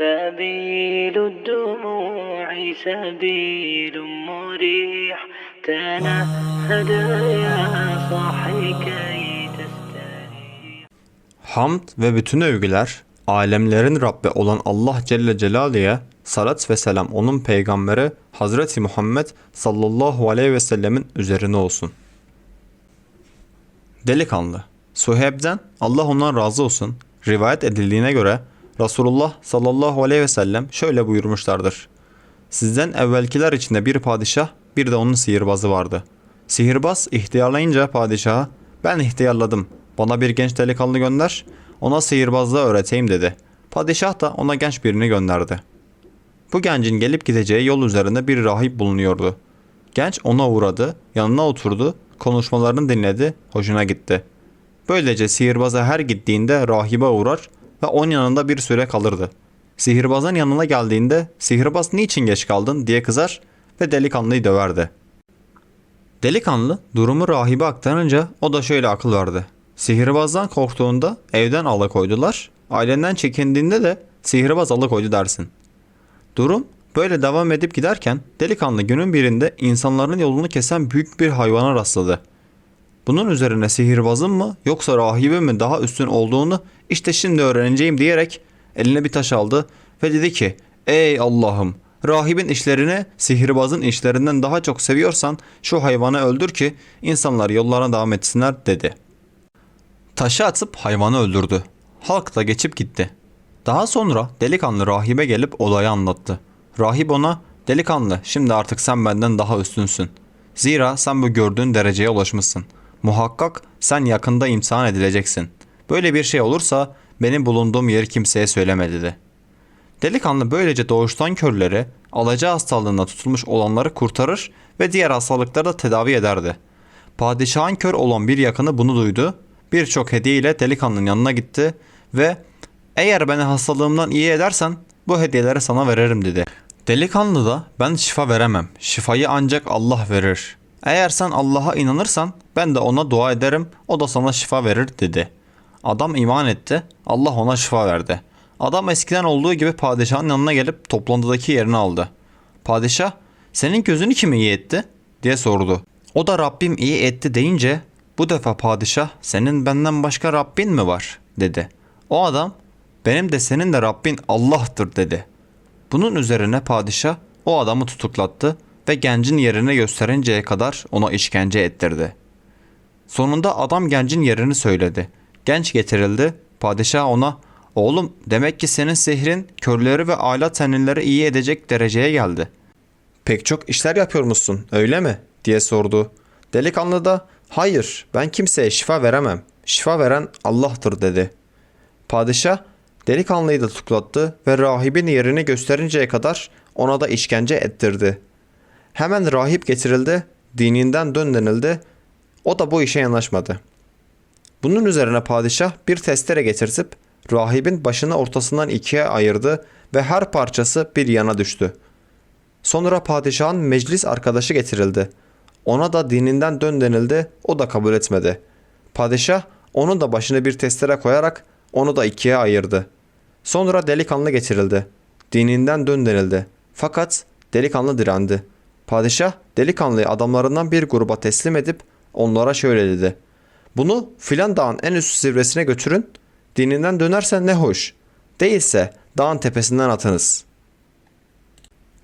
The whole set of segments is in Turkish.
سبيل الدموع سبيل مريح تنهد يا صاحي كي تستريح Hamd ve bütün övgüler alemlerin Rabbi olan Allah Celle Celaluhu'ya salat ve selam onun peygamberi Hazreti Muhammed sallallahu aleyhi ve sellemin üzerine olsun. Delikanlı Suheyb'den Allah ondan razı olsun rivayet edildiğine göre Resulullah sallallahu aleyhi ve sellem şöyle buyurmuşlardır. Sizden evvelkiler içinde bir padişah bir de onun sihirbazı vardı. Sihirbaz ihtiyarlayınca padişaha ben ihtiyarladım bana bir genç delikanlı gönder ona sihirbazlığı öğreteyim dedi. Padişah da ona genç birini gönderdi. Bu gencin gelip gideceği yol üzerinde bir rahip bulunuyordu. Genç ona uğradı, yanına oturdu, konuşmalarını dinledi, hoşuna gitti. Böylece sihirbaza her gittiğinde rahibe uğrar ve onun yanında bir süre kalırdı. Sihirbazın yanına geldiğinde sihirbaz niçin geç kaldın diye kızar ve delikanlıyı döverdi. Delikanlı durumu rahibe aktarınca o da şöyle akıl verdi. Sihirbazdan korktuğunda evden alıkoydular, ailenden çekindiğinde de sihirbaz alıkoydu dersin. Durum böyle devam edip giderken delikanlı günün birinde insanların yolunu kesen büyük bir hayvana rastladı. Bunun üzerine sihirbazın mı yoksa rahibe mi daha üstün olduğunu işte şimdi öğreneceğim diyerek eline bir taş aldı ve dedi ki Ey Allah'ım rahibin işlerini sihirbazın işlerinden daha çok seviyorsan şu hayvanı öldür ki insanlar yollarına devam etsinler dedi. Taşı atıp hayvanı öldürdü. Halk da geçip gitti. Daha sonra delikanlı rahibe gelip olayı anlattı. Rahip ona delikanlı şimdi artık sen benden daha üstünsün. Zira sen bu gördüğün dereceye ulaşmışsın. Muhakkak sen yakında imtihan edileceksin. Böyle bir şey olursa benim bulunduğum yeri kimseye söyleme dedi. Delikanlı böylece doğuştan körleri, alaca hastalığına tutulmuş olanları kurtarır ve diğer hastalıkları da tedavi ederdi. Padişahın kör olan bir yakını bunu duydu. Birçok hediye ile delikanlının yanına gitti ve eğer beni hastalığımdan iyi edersen bu hediyeleri sana veririm dedi. Delikanlı da ben şifa veremem. Şifayı ancak Allah verir. Eğer sen Allah'a inanırsan ben de ona dua ederim. O da sana şifa verir dedi. Adam iman etti. Allah ona şifa verdi. Adam eskiden olduğu gibi padişahın yanına gelip toplantıdaki yerini aldı. Padişah senin gözünü kim iyi etti diye sordu. O da Rabbim iyi etti deyince bu defa padişah senin benden başka Rabbin mi var dedi. O adam benim de senin de Rabbin Allah'tır dedi. Bunun üzerine padişah o adamı tutuklattı ve gencin yerini gösterinceye kadar ona işkence ettirdi. Sonunda adam gencin yerini söyledi. Genç getirildi. Padişah ona oğlum demek ki senin sihrin körleri ve alet tenlileri iyi edecek dereceye geldi. Pek çok işler yapıyormuşsun öyle mi? diye sordu. Delikanlı da hayır ben kimseye şifa veremem. Şifa veren Allah'tır dedi. Padişah delikanlıyı da tutuklattı ve rahibin yerini gösterinceye kadar ona da işkence ettirdi. Hemen rahip getirildi, dininden dön denildi. O da bu işe yanaşmadı. Bunun üzerine padişah bir testere getirtip rahibin başını ortasından ikiye ayırdı ve her parçası bir yana düştü. Sonra padişahın meclis arkadaşı getirildi. Ona da dininden dön denildi, o da kabul etmedi. Padişah onun da başını bir testere koyarak onu da ikiye ayırdı. Sonra delikanlı getirildi. Dininden dön denildi. Fakat delikanlı direndi. Padişah delikanlıyı adamlarından bir gruba teslim edip onlara şöyle dedi. Bunu filan dağın en üst zirvesine götürün. Dininden dönersen ne hoş. Değilse dağın tepesinden atınız.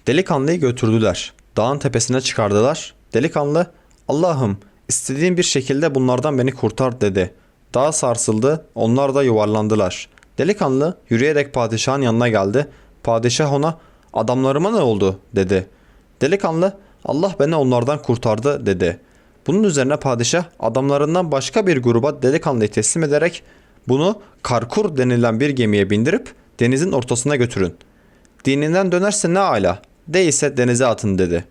Delikanlıyı götürdüler. Dağın tepesine çıkardılar. Delikanlı Allah'ım istediğin bir şekilde bunlardan beni kurtar dedi. Dağ sarsıldı. Onlar da yuvarlandılar. Delikanlı yürüyerek padişahın yanına geldi. Padişah ona adamlarıma ne oldu dedi. Delikanlı Allah beni onlardan kurtardı dedi. Bunun üzerine padişah adamlarından başka bir gruba delikanlıyı teslim ederek bunu karkur denilen bir gemiye bindirip denizin ortasına götürün. Dininden dönerse ne ala, değilse denize atın dedi.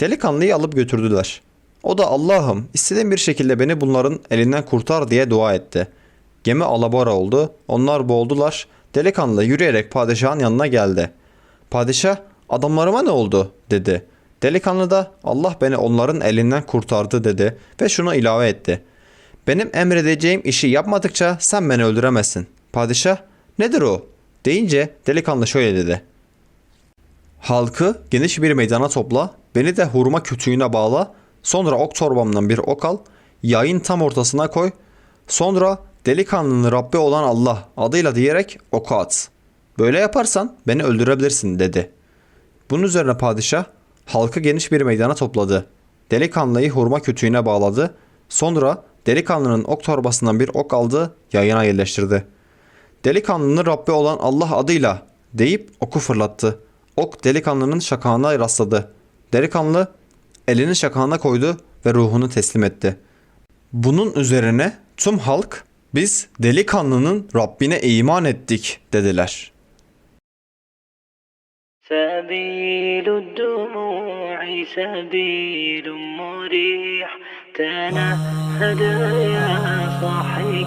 Delikanlıyı alıp götürdüler. O da Allah'ım istediğin bir şekilde beni bunların elinden kurtar diye dua etti. Gemi alabora oldu, onlar boğuldular. Delikanlı yürüyerek padişahın yanına geldi. Padişah adamlarıma ne oldu dedi. Delikanlı da Allah beni onların elinden kurtardı dedi ve şunu ilave etti. Benim emredeceğim işi yapmadıkça sen beni öldüremezsin. Padişah nedir o Deyince delikanlı şöyle dedi. Halkı geniş bir meydana topla, beni de hurma kütüğüne bağla, sonra ok torbamdan bir ok al, yayın tam ortasına koy, sonra delikanlının Rabbi olan Allah adıyla diyerek oku at. Böyle yaparsan beni öldürebilirsin dedi. Bunun üzerine padişah halkı geniş bir meydana topladı. Delikanlıyı hurma kütüğüne bağladı. Sonra delikanlının ok torbasından bir ok aldı, yayına yerleştirdi. Delikanlının Rabbi olan Allah adıyla deyip oku fırlattı. Ok delikanlının şakağına rastladı. Delikanlı elini şakağına koydu ve ruhunu teslim etti. Bunun üzerine tüm halk biz delikanlının Rabbine iman ettik dediler. سبيل الدموع سبيل مريح. تنهد يا صاحي